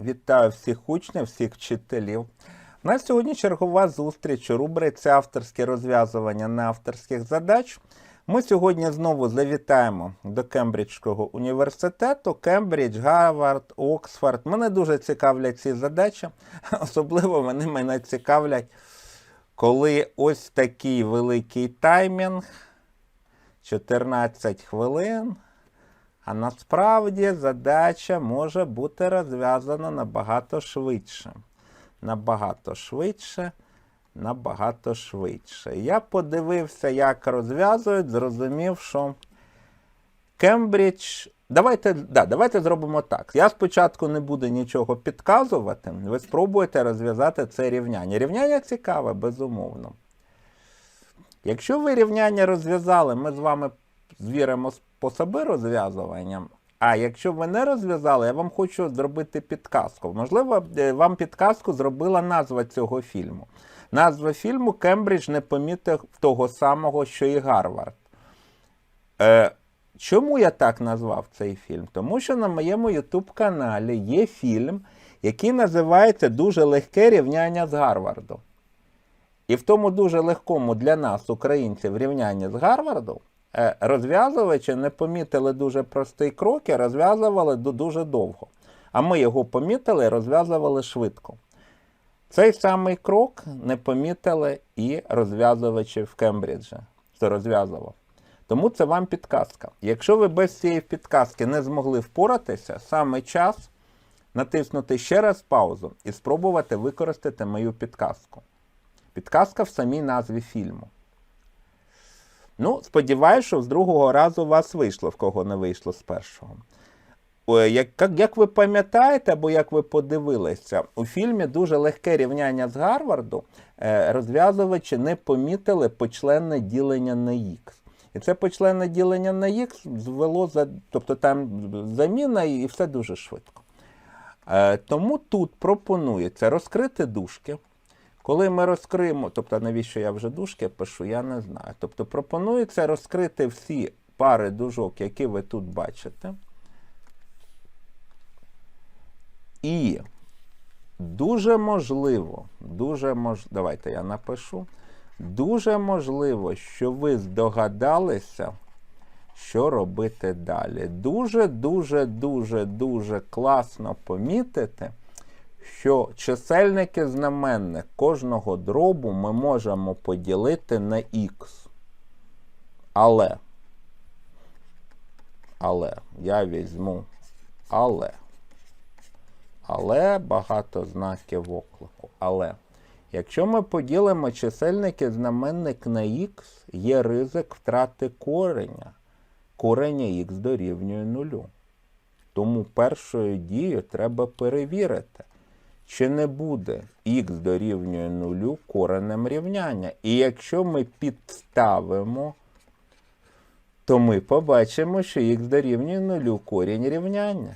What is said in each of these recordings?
Вітаю всіх учнів, всіх вчителів. У нас сьогодні чергова зустріч у рубриці авторське розв'язування неавторських задач. Ми сьогодні знову завітаємо до Кембриджського університету. Кембридж, Гарвард, Оксфорд. Мене дуже цікавлять ці задачі. Особливо вони мене цікавлять, коли ось такий великий таймінг, 14 хвилин. А насправді задача може бути розв'язана набагато швидше. Набагато швидше, набагато швидше. Я подивився, як розв'язують, зрозумів, що Кембридж. Давайте, да, давайте зробимо так. Я спочатку не буду нічого підказувати. Ви спробуєте розв'язати це рівняння. Рівняння цікаве, безумовно. Якщо ви рівняння розв'язали, ми з вами звіримо способи розв'язування. А якщо ви не розв'язали, я вам хочу зробити підказку. Можливо, е, вам підказку зробила назва цього фільму. Назва фільму Кембридж не помітив того самого, що і Гарвард. Е, чому я так назвав цей фільм? Тому що на моєму YouTube каналі є фільм, який називається Дуже легке рівняння з Гарварду. І в тому дуже легкому для нас, українців, рівнянні з Гарварду, е, розв'язувачі не помітили дуже простий крок і розв'язували дуже довго. А ми його помітили і розв'язували швидко. Цей самий крок не помітили і розв'язувачі в Кембриджі, хто розв'язував. Тому це вам підказка. Якщо ви без цієї підказки не змогли впоратися, саме час натиснути ще раз паузу і спробувати використати мою підказку. Підказка в самій назві фільму. Ну, сподіваюся, що з другого разу у вас вийшло, в кого не вийшло з першого. Як, як, як ви пам'ятаєте, або як ви подивилися, у фільмі дуже легке рівняння з Гарварду е, розв'язувачі не помітили почленне ділення на х. І це почленне ділення на х звело за, тобто там заміна і все дуже швидко. Е, тому тут пропонується розкрити дужки. Коли ми розкриємо, тобто навіщо я вже дужки пишу, я не знаю. Тобто пропонується розкрити всі пари дужок, які ви тут бачите. І дуже можливо, дуже мож... давайте я напишу. Дуже можливо, що ви здогадалися, що робити далі. Дуже, дуже, дуже, дуже класно помітити, що чисельники знаменник кожного дробу ми можемо поділити на х. Але, але, я візьму але. Але багато знаків оклику. Але. Якщо ми поділимо чисельники знаменник на х, є ризик втрати кореня. Корення х дорівнює нулю. Тому першою дією треба перевірити, чи не буде х дорівнює нулю коренем рівняння. І якщо ми підставимо, то ми побачимо, що х дорівнює нулю корінь рівняння.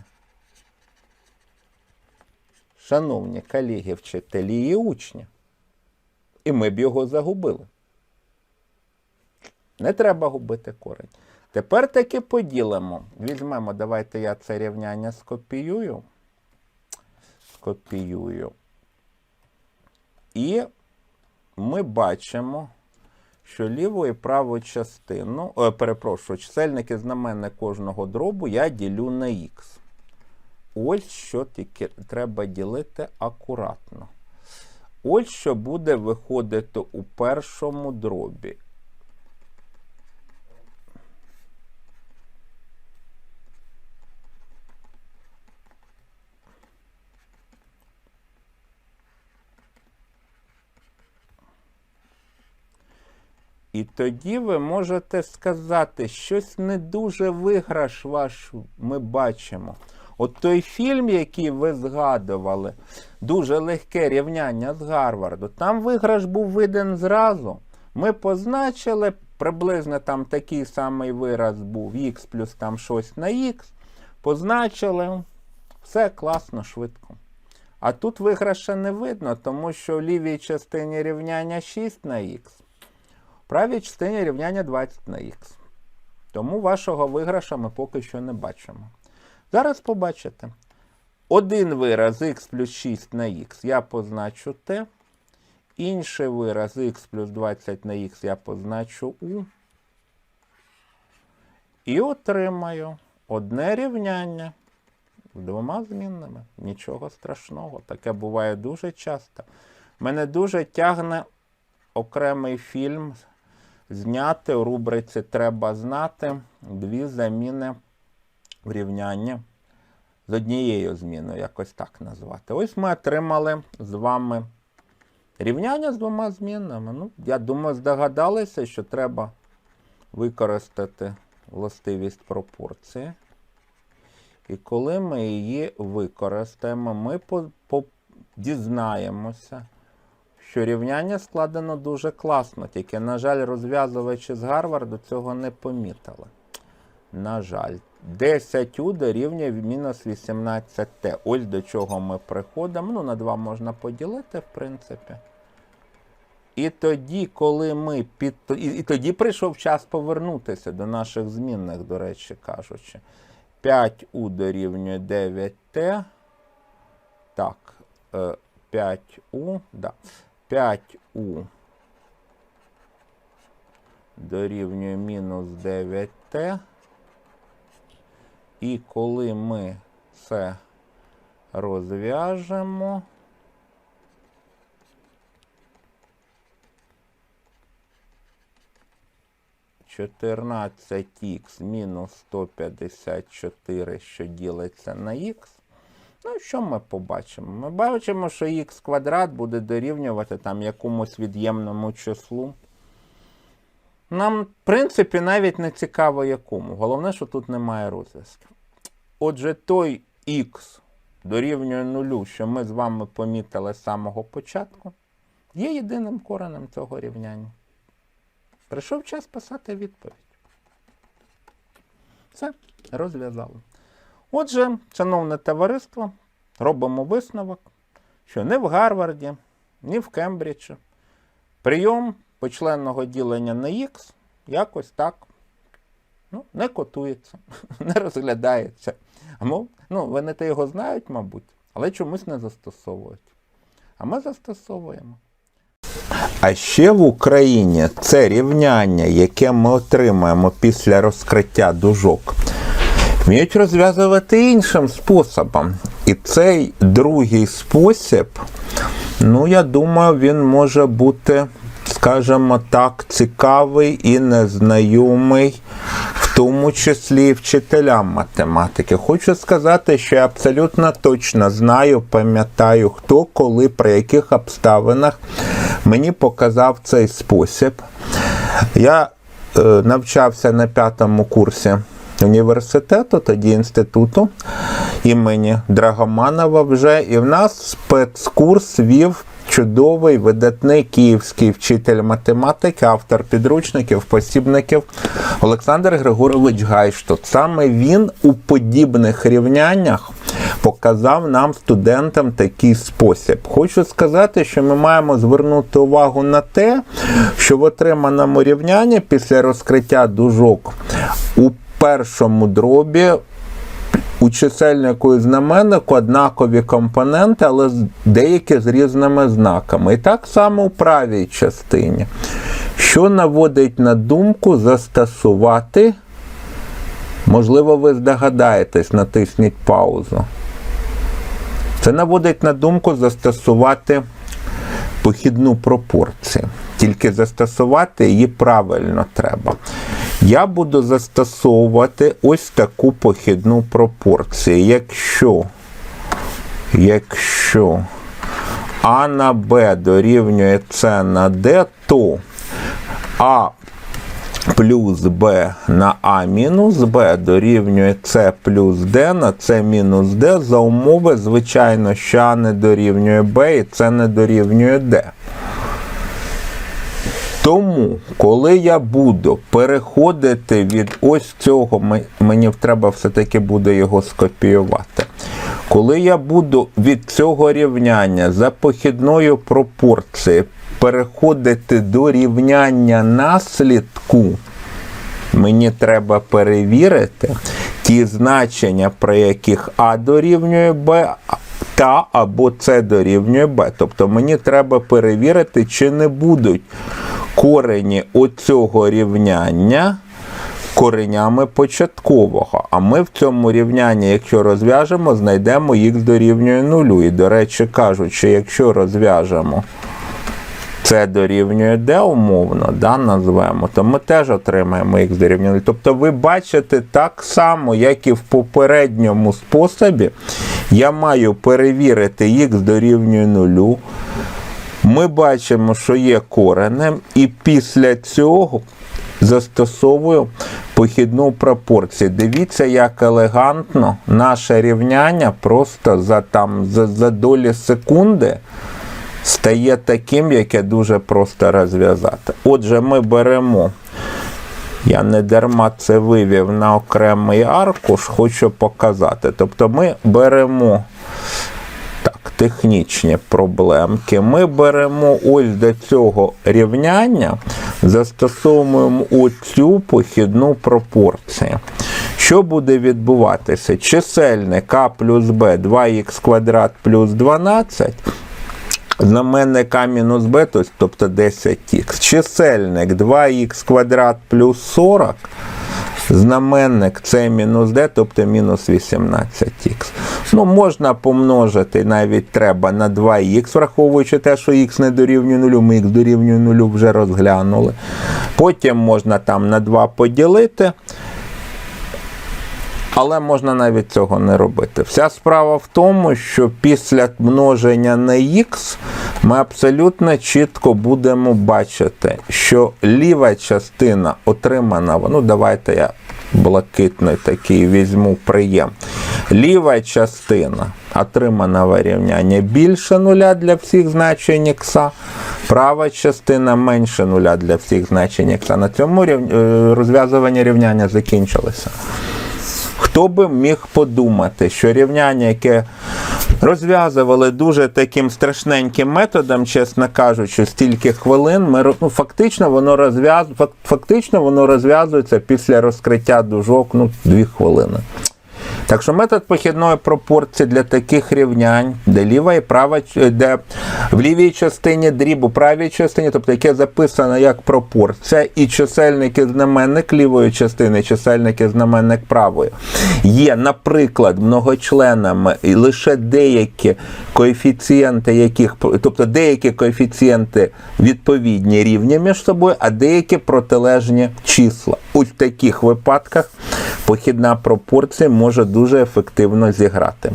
Шановні колеги, вчителі і учні. І ми б його загубили. Не треба губити корень. Тепер таки поділимо. Візьмемо, давайте я це рівняння скопіюю. Скопіюю. І ми бачимо, що ліву і праву частину, о, перепрошую, чисельники знаменник кожного дробу я ділю на х. Ось що тільки треба ділити акуратно. Ось що буде виходити у першому дробі. І тоді ви можете сказати, щось не дуже виграш ваш ми бачимо. От той фільм, який ви згадували, дуже легке рівняння з Гарварду, там виграш був виден зразу. Ми позначили, приблизно там такий самий вираз був х плюс там щось на х. Позначили, все класно, швидко. А тут виграша не видно, тому що в лівій частині рівняння 6 на х, правій частині рівняння 20 на х. Тому вашого виграша ми поки що не бачимо. Зараз побачите. один вираз х плюс 6 на х я позначу t. Інший вираз х плюс 20 на х я позначу u. І отримаю одне рівняння з двома змінними. Нічого страшного. Таке буває дуже часто. Мене дуже тягне окремий фільм зняти у рубриці Треба знати дві заміни в з однією зміною, якось так назвати. Ось ми отримали з вами рівняння з двома змінами. Ну, я думаю, здогадалися, що треба використати властивість пропорції. І коли ми її використаємо, ми дізнаємося, що рівняння складено дуже класно, тільки, на жаль, розв'язувачі з Гарварду цього не помітили. На жаль, 10у дорівнює мінус 18t. Ось до чого ми приходимо. Ну, на 2 можна поділити, в принципі. І тоді, коли ми під... і, тоді прийшов час повернутися до наших змінних, до речі кажучи. 5у дорівнює 9t. Так, е, 5у, да. 5у дорівнює мінус 9t. І коли ми це розв'яжемо, чотирнадцять х мінус 154, що ділиться на х. Ну, що ми побачимо? Ми бачимо, що х квадрат буде дорівнювати там якомусь від'ємному числу. Нам, в принципі, навіть не цікаво якому. Головне, що тут немає розв'язків. Отже, той х дорівнює нулю, що ми з вами помітили з самого початку, є єдиним коренем цього рівняння. Прийшов час писати відповідь. Все, розв'язали. Отже, шановне товариство, робимо висновок, що не в Гарварді, ні в Кембриджі прийом почленного ділення на х якось так ну, не котується, не розглядається. Ну, вони те його знають, мабуть, але чомусь не застосовують. А ми застосовуємо. А ще в Україні це рівняння, яке ми отримаємо після розкриття дужок, вміють розв'язувати іншим способом. І цей другий спосіб, ну, я думаю, він може бути, скажімо так, цікавий і незнайомий, в тому числі і вчителям математики. Хочу сказати, що я абсолютно точно знаю, пам'ятаю, хто, коли, при яких обставинах мені показав цей спосіб. Я е, навчався на п'ятому курсі університету, тоді інституту імені Драгоманова вже, і в нас спецкурс вів чудовий видатний київський вчитель математики, автор підручників, посібників Олександр Григорович Гайштот. Саме він у подібних рівняннях показав нам, студентам, такий спосіб. Хочу сказати, що ми маємо звернути увагу на те, що в отриманому рівнянні після розкриття дужок у першому дробі у чисельнику і знаменнику однакові компоненти, але деякі з різними знаками. І так само у правій частині, що наводить на думку застосувати. Можливо, ви здогадаєтесь, натисніть паузу. Це наводить на думку застосувати похідну пропорцію. Тільки застосувати її правильно треба. Я буду застосовувати ось таку похідну пропорцію. Якщо, якщо А на Б дорівнює С на Д, то А плюс Б на А мінус Б дорівнює С плюс Д на С мінус Д за умови, звичайно, що А не дорівнює Б і С не дорівнює Д. Тому, коли я буду переходити від ось цього, мені треба все-таки буде його скопіювати. Коли я буду від цього рівняння за похідною пропорцією переходити до рівняння наслідку, мені треба перевірити, ті значення, при яких А дорівнює Б, та або С дорівнює Б. Тобто мені треба перевірити, чи не будуть корені оцього рівняння коренями початкового. А ми в цьому рівнянні, якщо розв'яжемо, знайдемо х дорівнює нулю. І, до речі, кажучи, якщо розв'яжемо це дорівнює d умовно, да, назвемо, то ми теж отримаємо х дорівнює 0. Тобто ви бачите так само, як і в попередньому способі, я маю перевірити х дорівнює 0. Ми бачимо, що є коренем, і після цього застосовую похідну пропорцію. Дивіться, як елегантно наше рівняння просто за, там, за, за долі секунди стає таким, яке дуже просто розв'язати. Отже, ми беремо. Я не дарма це вивів на окремий аркуш, хочу показати. Тобто ми беремо технічні проблемки. Ми беремо ось до цього рівняння, застосовуємо оцю похідну пропорцію. Що буде відбуватися? Чисельник а плюс b 2х квадрат плюс 12. Знаменник а мінус b, тобто 10х. Чисельник 2х квадрат плюс 40. Знаменник це мінус d, тобто мінус 18х. Ну, можна помножити, навіть треба на 2х, враховуючи те, що х не дорівнює 0, ми х дорівнює 0 вже розглянули. Потім можна там на 2 поділити. Але можна навіть цього не робити. Вся справа в тому, що після множення на х ми абсолютно чітко будемо бачити, що ліва частина отримана, ну давайте я блакитний такий візьму приєм. Ліва частина отриманого рівняння більше нуля для всіх значень х, права частина менше нуля для всіх значень х. На цьому е, розв'язування рівняння закінчилося. Хто би міг подумати, що рівняння, яке розв'язували дуже таким страшненьким методом, чесно кажучи, стільки хвилин, ми, ну, фактично, воно розв'яз... фактично воно розв'язується після розкриття дужок ну, 2 хвилини. Так що метод похідної пропорції для таких рівнянь, де ліва і права, де в лівій частині дріб, у правій частині, тобто яке записано як пропорція, і чисельник і знаменник лівої частини, чисельник і знаменник правої, є, наприклад, многочленами і лише деякі коефіцієнти, яких, тобто деякі коефіцієнти відповідні рівні між собою, а деякі протилежні числа. У таких випадках похідна пропорція може дуже ефективно зіграти.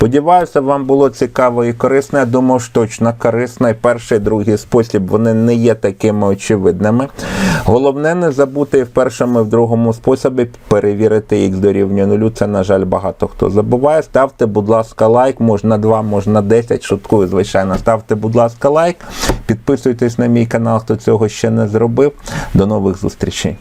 Сподіваюся, вам було цікаво і корисно. Я думаю, що точно корисно. І перший, і другий спосіб вони не є такими очевидними. Головне не забути в першому, і в другому способі перевірити х дорівнює нулю. Це, на жаль, багато хто забуває. Ставте, будь ласка, лайк, можна 2, можна 10. Шуткую, звичайно. Ставте, будь ласка, лайк. Підписуйтесь на мій канал, хто цього ще не зробив. До нових зустрічей.